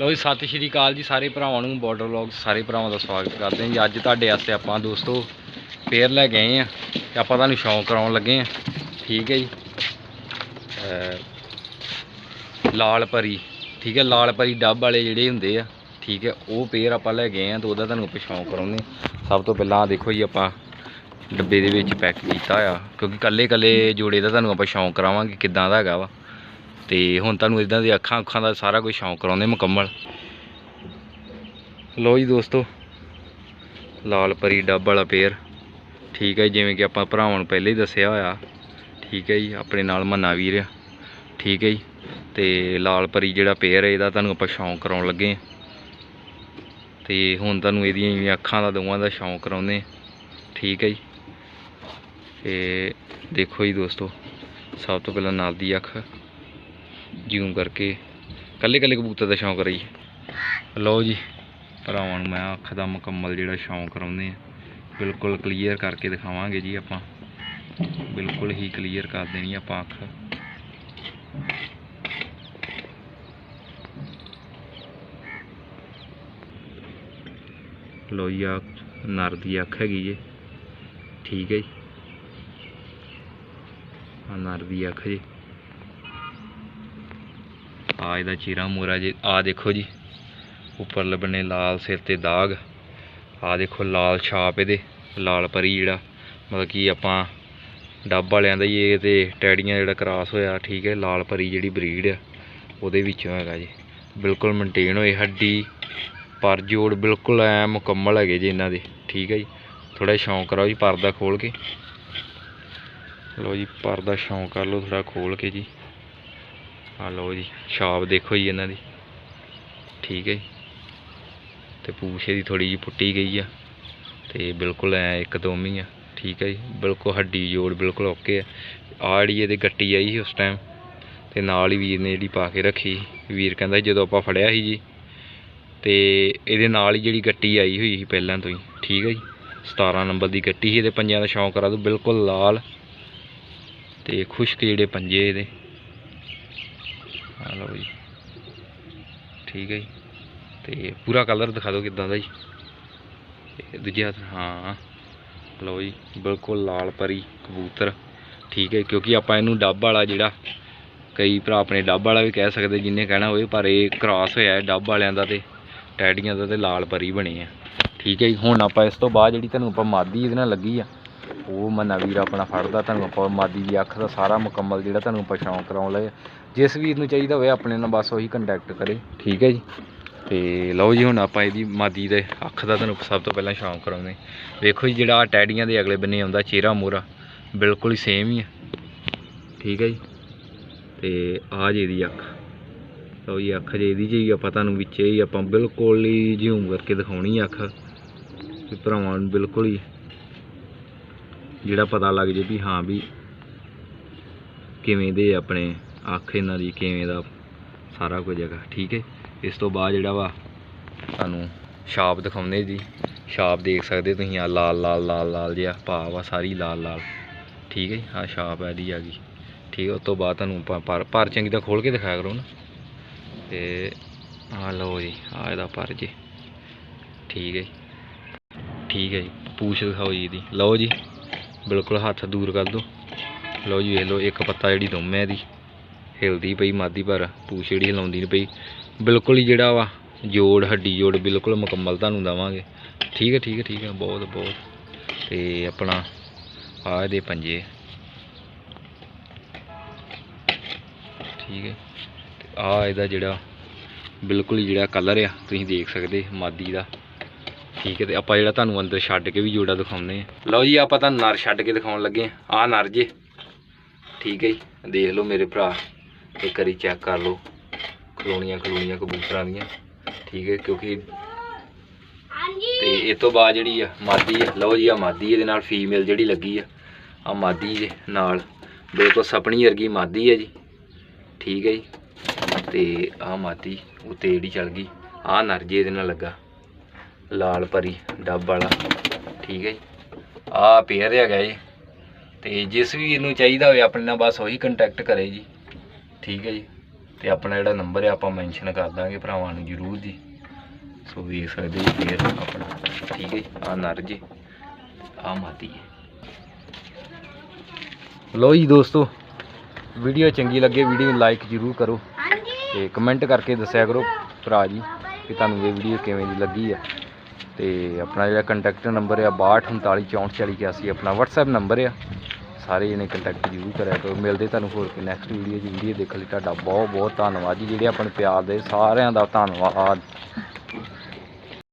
ਲਓ ਜੀ, ਸਤਿ ਸ਼੍ਰੀ ਅਕਾਲ ਜੀ ਸਾਰੇ ਭਰਾਵਾਂ ਨੂੰ ਬਾਰਡਰ ਵਲੌਗ ਸਾਰੇ ਭਰਾਵਾਂ ਦਾ ਸਵਾਗਤ ਕਰਦੇ ਹਾਂ ਜੀ। ਅੱਜ ਤੁਹਾਡੇ ਵਾਸਤੇ ਆਪਾਂ ਦੋਸਤੋ ਫੇਰ ਲੈ ਗਏ ਆ ਤੇ ਆਪਾਂ ਤੁਹਾਨੂੰ ਸ਼ੌਂਕ ਕਰਾਉਣ ਲੱਗੇ ਆ ਠੀਕ ਹੈ ਜੀ। ਲਾਲ ਪਰੀ, ਠੀਕ ਹੈ, ਲਾਲ ਪਰੀ ਡੱਬ ਵਾਲੇ ਜਿਹੜੇ ਹੁੰਦੇ ਆ, ਠੀਕ ਹੈ, ਉਹ ਪੇਰ ਆਪਾਂ ਲੈ ਗਏ ਆ ਤੇ ਉਹਦਾ ਤੁਹਾਨੂੰ ਆਪਾਂ ਸ਼ੌਂਕ ਕਰਾਉਂਦੇ ਹਾਂ। ਸਭ ਤੋਂ ਪਹਿਲਾਂ ਦੇਖੋ ਜੀ, ਆਪਾਂ ਡੱਬੇ ਦੇ ਵਿੱਚ ਪੈਕ ਕੀਤਾ ਆ ਕਿਉਂਕਿ ਕੱਲੇ ਕੱਲੇ ਜੋੜੇ ਦਾ ਤੁਹਾਨੂੰ ਆਪਾਂ ਸ਼ੌਂਕ ਕਰਾਵਾਂਗੇ, ਕਿੱਦਾਂ ਦਾ ਹੈਗਾ ਵਾ। ਤੇ ਹੁਣ ਤੁਹਾਨੂੰ ਇਦਾਂ ਦੀ ਅੱਖਾਂ ਅੱਖਾਂ ਦਾ ਸਾਰਾ ਕੁਝ ਸ਼ੌਂਕ ਕਰਾਉਂਦੇ ਮੁਕੰਮਲ। ਲੋ ਜੀ ਦੋਸਤੋ ਲਾਲ ਪਰੀ ਡੱਬ ਵਾਲਾ ਪੇਰ ਠੀਕ ਹੈ ਜੀ, ਜਿਵੇਂ ਕਿ ਆਪਾਂ ਭਰਾਵਾਂ ਨੂੰ ਪਹਿਲੇ ਹੀ ਦੱਸਿਆ ਹੋਇਆ। ਠੀਕ ਹੈ ਜੀ ਆਪਣੇ ਨਾਲ ਮੰਨਾ ਵੀਰ। ਠੀਕ ਹੈ ਜੀ ਤੇ ਲਾਲ ਪਰੀ ਜਿਹੜਾ ਪੇਰ ਹੈ ਇਹਦਾ ਤੁਹਾਨੂੰ ਆਪਾਂ ਸ਼ੌਂਕ ਕਰਾਉਣ ਲੱਗੇ ਹਾਂ। ਤੇ ਹੁਣ ਤੁਹਾਨੂੰ ਇਹਦੀਆਂ ਜਿਹੜੀਆਂ ਅੱਖਾਂ ਦਾ ਦੋਵਾਂ ਦਾ ਸ਼ੌਂਕ ਕਰਾਉਂਦੇ ਠੀਕ ਹੈ ਜੀ ਤੇ ਦੇਖੋ ਜੀ ਦੋਸਤੋ ਸਭ ਤੋਂ ਪਹਿਲਾਂ ਨਾਲ ਦੀ ਅੱਖ। ਜੂਮ ਕਰਕੇ। ਕੱਲੇ ਕੱਲੇ ਕਬੂਤਰ ਦਾ ਸ਼ੌਂਕ ਰਹੀ। ਲਓ ਜੀ। ਭਰਾਵਾਂ ਨੂੰ ਮੈਂ ਅੱਖ ਦਾ ਮੁਕੰਮਲ ਜਿਹੜਾ ਸ਼ੌਂਕ ਕਰਾਉਂਦੇ ਆ ਬਿਲਕੁਲ ਕਲੀਅਰ ਕਰਕੇ ਦਿਖਾਵਾਂਗੇ ਜੀ ਆਪਾਂ। ਬਿਲਕੁਲ ਹੀ ਕਲੀਅਰ ਕਰ ਦੇਣੀ ਆਪਾਂ ਅੱਖ। ਲਓ ਜੀ ਆ ਨਰ ਦੀ ਅੱਖ ਹੈਗੀ ਜੇ। ਠੀਕ ਹੈ ਜੀ। ਆ ਨਰ ਦੀ ਅੱਖ ਜੀ। ਆ ਇਹਦਾ ਚੀਰਾ ਮੋਰਾ ਜੀ। ਆ ਦੇਖੋ ਜੀ ਉੱਪਰ ਲੱਭਣੇ ਲਾਲ ਸਿਰ ਤੇ ਦਾਗ। ਆ ਦੇਖੋ ਲਾਲ ਛਾਪ ਇਹਦੇ, ਲਾਲ ਪਰੀ ਜਿਹੜਾ, ਮਤਲਬ ਕਿ ਆਪਾਂ ਡੱਬ ਵਾਲਿਆਂ ਦਾ ਹੀ ਇਹ ਤੇ ਟੈਡੀਆਂ ਜਿਹੜਾ ਕਰਾਸ ਹੋਇਆ, ਠੀਕ ਹੈ, ਲਾਲ ਪਰੀ ਜਿਹੜੀ ਬਰੀਡ ਆ, ਉਹਦੇ ਵਿੱਚੋਂ ਹੈਗਾ ਜੀ। ਬਿਲਕੁਲ ਮੇਨਟੇਨ ਹੋਏ, ਹੱਡੀ ਪਰ ਜੋੜ ਬਿਲਕੁਲ ਐ ਮੁਕੰਮਲ ਹੈਗੇ ਜੀ ਇਹਨਾਂ ਦੇ, ਠੀਕ ਹੈ ਜੀ। ਥੋੜਾ ਸ਼ੌਂਕ ਕਰੋ ਜੀ, ਪਰਦਾ ਖੋਲ ਕੇ। ਲਓ ਜੀ, ਪਰਦਾ ਸ਼ੌਂਕ ਕਰ ਲਓ ਥੋੜਾ ਖੋਲ ਕੇ ਜੀ। ਆ ਲਓ ਜੀ, ਛਾਪ ਦੇਖੋ ਜੀ ਇਹਨਾਂ ਦੀ। ਠੀਕ ਹੈ ਜੀ। ਤੇ ਪੂਛ ਇਹਦੀ ਥੋੜੀ ਜੀ ਪੁੱਟੀ ਗਈ ਆ। ਤੇ ਬਿਲਕੁਲ ਐ ਇੱਕਦਮ ਹੀ ਆ। ਠੀਕ ਹੈ ਜੀ। ਬਿਲਕੁਲ ਹੱਡੀ ਜੋੜ ਬਿਲਕੁਲ ਓਕੇ ਆ। ਆਹ ਜਿਹੜੀ ਇਹਦੇ ਗੱਟੀ ਆਈ ਸੀ ਉਸ ਟਾਈਮ ਤੇ ਨਾਲ ਹੀ ਵੀਰ ਨੇ ਜਿਹੜੀ ਪਾ ਕੇ ਰੱਖੀ ਵੀਰ ਕਹਿੰਦਾ ਜਦੋਂ ਆਪਾਂ ਫੜਿਆ ਸੀ ਜੀ, ਤੇ ਇਹਦੇ ਨਾਲ ਹੀ ਜਿਹੜੀ ਗੱਟੀ ਆਈ ਹੋਈ ਸੀ ਪਹਿਲਾਂ ਤੋਂ ਹੀ। ਠੀਕ ਹੈ ਜੀ। 17 ਨੰਬਰ ਦੀ ਗੱਟੀ ਸੀ, ਇਹਦੇ ਪੰਜਾਂ ਦਾ ਸ਼ੌਂਕ ਕਰਾ ਦੋ ਬਿਲਕੁਲ ਲਾਲ ਤੇ ਖੁਸ਼ਕ ਜਿਹੜੇ ਪੰਜੇ ਇਹਦੇ। ਆ ਲਓ ਜੀ ਠੀਕ ਹੈ ਜੀ। ਤੇ ਪੂਰਾ ਕਲਰ ਦਿਖਾ ਦਿਓ ਕਿਦਾਂ ਦਾ ਜੀ। ਇਹ ਦੂਜਾ ਹੱਥ, ਹਾਂ। ਲਓ ਜੀ ਬਿਲਕੁਲ ਲਾਲ ਪਰੀ ਕਬੂਤਰ। ਠੀਕ ਹੈ ਕਿਉਂਕਿ ਆਪਾਂ ਇਹਨੂੰ ਡੱਬ ਵਾਲਾ ਜਿਹੜਾ ਕਈ ਭਰਾ ਆਪਣੇ ਡੱਬ ਵਾਲਾ ਵੀ ਕਹਿ ਸਕਦੇ ਜਿੰਨੇ ਕਹਿਣਾ ਹੋਵੇ ਪਰ ਇਹ ਕ੍ਰਾਸ ਹੋਇਆ ਡੱਬ ਵਾਲਿਆਂ ਦਾ ਤੇ ਟੈਡੀਆਂ ਦਾ ਤੇ ਲਾਲ ਪਰੀ ਬਣੇ ਆ। ਠੀਕ ਹੈ ਜੀ ਹੁਣ ਆਪਾਂ ਇਸ ਤੋਂ ਬਾਅਦ ਜਿਹੜੀ ਤੁਹਾਨੂੰ ਆਪਾਂ ਮਾਦੀ ਇਹਦੇ ਨਾਲ ਲੱਗੀ ਆ ਉਹ ਮੰਨਾ ਵੀਰ ਆਪਣਾ ਫੜਦਾ ਤੁਹਾਨੂੰ ਆਪਾਂ ਮਾਦੀ ਦੀ ਅੱਖ ਦਾ ਸਾਰਾ ਮੁਕੰਮਲ ਜਿਹੜਾ ਤੁਹਾਨੂੰ ਆਪਾਂ ਸ਼ੌਂਕ ਕਰਾਉਣ ਲਏ ਜਿਸ ਵੀਰ ਨੂੰ ਚਾਹੀਦਾ ਹੋਵੇ ਆਪਣੇ ਨਾਲ ਬਸ ਉਹੀ ਕੰਟੈਕਟ ਕਰੇ। ਠੀਕ ਹੈ ਜੀ? ਤੇ ਲਓ ਜੀ ਹੁਣ ਆਪਾਂ ਇਹਦੀ ਮਾਦੀ ਦੇ ਅੱਖ ਦਾ ਤੁਹਾਨੂੰ ਸਭ ਤੋਂ ਪਹਿਲਾਂ ਸ਼ੌਂਕ ਕਰਾਉਂਦੇ ਵੇਖੋ ਜੀ ਜਿਹੜਾ ਆਹ ਟੈਡੀਆਂ ਦੇ ਅਗਲੇ ਬੰਨੇ ਆਉਂਦਾ, ਚਿਹਰਾ ਮੋਰਾ ਬਿਲਕੁਲ ਹੀ ਸੇਮ ਹੀ ਹੈ ਠੀਕ ਹੈ ਜੀ? ਤੇ ਆ ਜੀ ਇਹਦੀ ਅੱਖ। ਲਓ ਜੀ, ਅੱਖ ਜੇ ਇਹਦੀ ਜੀ ਆਪਾਂ ਤੁਹਾਨੂੰ ਵਿੱਚੇ ਹੀ ਆਪਾਂ ਬਿਲਕੁਲ ਹੀ ਜ਼ੂਮ ਕਰਕੇ ਦਿਖਾਉਣੀ ਅੱਖ। ਭਰਾਵਾਂ ਨੂੰ ਬਿਲਕੁਲ ਹੀ ਜਿਹੜਾ ਪਤਾ ਲੱਗ ਜੇ ਵੀ ਹਾਂ ਵੀ ਕਿਵੇਂ ਦੇ ਆਪਣੇ ਅੱਖ ਇਹਨਾਂ ਦੀ, ਕਿਵੇਂ ਦਾ ਸਾਰਾ ਕੁਝ ਹੈਗਾ, ਠੀਕ ਹੈ? ਇਸ ਤੋਂ ਬਾਅਦ ਜਿਹੜਾ ਵਾ ਤੁਹਾਨੂੰ ਛਾਪ ਦਿਖਾਉਂਦੇ ਜੀ। ਛਾਪ ਦੇਖ ਸਕਦੇ ਤੁਸੀਂ ਆ ਲਾਲ ਲਾਲ ਲਾਲ ਲਾਲ ਜਿਹਾ ਭਾਵ ਆ, ਸਾਰੀ ਲਾਲ ਲਾਲ। ਠੀਕ ਹੈ ਆ ਛਾਪ ਹੈ ਇਹਦੀ ਆ ਗਈ। ਠੀਕ ਹੈ ਉਸ ਤੋਂ ਬਾਅਦ ਤੁਹਾਨੂੰ ਆਪਾਂ ਪਰ ਪਰ ਚੰਗੀ ਤਰ੍ਹਾਂ ਖੋਲ ਕੇ ਦਿਖਾਇਆ ਕਰੋ ਨਾ। ਤੇ ਆ ਲਓ ਜੀ ਆ ਇਹਦਾ ਪਰ ਜੀ। ਠੀਕ ਹੈ ਜੀ? ਠੀਕ ਹੈ ਜੀ, ਪੂਛ ਦਿਖਾਓ ਜੀ ਇਹਦੀ। ਲਓ ਜੀ। ਬਿਲਕੁਲ ਹੱਥ ਦੂਰ ਕਰ ਦਿਓ ਲਓ ਜੀ ਵੇਖ ਲਓ, ਇੱਕ ਪੱਤਾ ਜਿਹੜੀ ਦੁੰਮ ਹੈ ਇਹਦੀ। ਹਿਲਦੀ ਪਈ ਮਾਦੀ ਪਰ, ਪੂਛ ਜਿਹੜੀ ਹਿਲਾਉਂਦੀ ਨਹੀਂ ਪਈ। ਬਿਲਕੁਲ ਹੀ ਜਿਹੜਾ ਵਾ, ਜੋੜ, ਹੱਡੀ ਜੋੜ ਬਿਲਕੁਲ ਮੁਕੰਮਲ ਤੁਹਾਨੂੰ ਦਵਾਂਗੇ। ਠੀਕ ਹੈ ਠੀਕ ਹੈ ਠੀਕ ਹੈ, ਬਹੁਤ ਬਹੁਤ। ਤੇ ਆਪਣਾ, ਆ ਇਹਦੇ ਪੰਜੇ। ਠੀਕ ਹੈ ਆ ਇਹਦਾ ਜਿਹੜਾ ਬਿਲਕੁਲ ਹੀ ਜਿਹੜਾ ਕਲਰ ਆ, ਤੁਸੀਂ ਦੇਖ ਸਕਦੇ, ਮਾਦੀ ਦਾ। ਠੀਕ ਹੈ ਤੇ ਆਪਾਂ ਜਿਹੜਾ ਤੁਹਾਨੂੰ ਅੰਦਰ ਛੱਡ ਕੇ ਵੀ ਜੋੜਾ ਦਿਖਾਉਂਦੇ ਆ ਲਓ ਜੀ ਆਪਾਂ ਤੁਹਾਨੂੰ ਨਰ ਛੱਡ ਕੇ ਦਿਖਾਉਣ ਲੱਗੇ ਆ ਆਹ ਨਰ ਜੇ। ਠੀਕ ਹੈ ਜੀ ਦੇਖ ਲਓ ਮੇਰੇ ਭਰਾ। ਇੱਕ ਵਾਰੀ ਚੈੱਕ ਕਰ ਲਓ। ਕਲੋਨੀਆਂ ਕਲੋਨੀਆਂ ਕਬੂਤਰਾਂ ਦੀਆਂ। ਠੀਕ ਹੈ ਕਿਉਂਕਿ ਤੇ ਇਹ ਤੋਂ ਬਾਅਦ ਜਿਹੜੀ ਆ ਮਾਦੀ ਆ। ਲਓ ਜੀ ਆ ਮਾਦੀ ਇਹਦੇ ਨਾਲ ਫੀਮੇਲ ਜਿਹੜੀ ਲੱਗੀ ਆ। ਆ ਮਾਦੀ ਦੇ ਨਾਲ। ਬਿਲਕੁਲ ਸਪਣੀ ਵਰਗੀ ਮਾਦੀ ਹੈ ਜੀ। ਠੀਕ ਹੈ ਜੀ। ਤੇ ਆ ਮਾਦੀ ਉੱਤੇ ਜਿਹੜੀ ਚਲ ਗਈ ਆ ਨਰ ਜੀ ਇਹਦੇ ਨਾਲ ਲੱਗਾ। ਲਾਲ ਪਰੀ ਡੱਬ ਵਾਲਾ। ਠੀਕ ਹੈ ਜੀ। ਆ ਪੇਅਰ ਹੈਗਾ ਜੀ। ਤੇ ਜਿਸ ਵੀ ਇਹਨੂੰ ਚਾਹੀਦਾ ਹੋਵੇ ਆਪਣੇ ਨਾਲ ਬਸ ਉਹੀ ਕੰਟੈਕਟ ਕਰੇ ਜੀ। ਠੀਕ ਹੈ ਜੀ। ਤੇ ਆਪਣਾ ਜਿਹੜਾ ਨੰਬਰ ਹੈ ਆਪਾਂ ਮੈਂਸ਼ਨ ਕਰ ਦਾਂਗੇ ਭਰਾਵਾਂ ਨੂੰ ਜਰੂਰ ਜੀ। ਸੋ ਵੇਖ ਸਕਦੇ ਜੀ ਫੇਰ ਆਪਣਾ। ਠੀਕ ਹੈ ਆ ਨਰ ਜੀ। ਆ ਮਾਦੀ ਹੈ। ਲੋ ਜੀ ਦੋਸਤੋ ਵੀਡੀਓ ਚੰਗੀ ਲੱਗੇ ਵੀਡੀਓ ਨੂੰ ਲਾਈਕ ਜਰੂਰ ਕਰੋ। ਤੇ ਕਮੈਂਟ ਕਰਕੇ ਦੱਸਿਆ ਕਰੋ ਭਰਾ ਜੀ ਕਿ ਤੁਹਾਨੂੰ ਇਹ ਵੀਡੀਓ ਕਿਵੇਂ ਦੀ ਲੱਗੀ ਆ। ਤੇ ਆਪਣਾ ਜਿਹੜਾ ਕੰਟੈਕਟ ਨੰਬਰ ਆ 6239644081 ਆਪਣਾ WhatsApp ਨੰਬਰ ਆ। ਸਾਰੇ ਜਣੇ ਕੰਟੈਕਟ ਜ਼ਰੂਰ ਕਰਿਆ ਕਰੋ। ਮਿਲਦੇ ਤੁਹਾਨੂੰ ਹੋਰ ਕਿ ਨੈਕਸਟ ਵੀਡੀਓ 'ਚ ਵੀਡੀਓ ਦੇਖਣ ਲਈ ਤੁਹਾਡਾ ਬਹੁਤ ਬਹੁਤ ਧੰਨਵਾਦ ਜੀ। ਜਿਹੜੇ ਆਪਣੇ ਪਿਆਰ ਦੇ ਸਾਰਿਆਂ ਦਾ ਧੰਨਵਾਦ।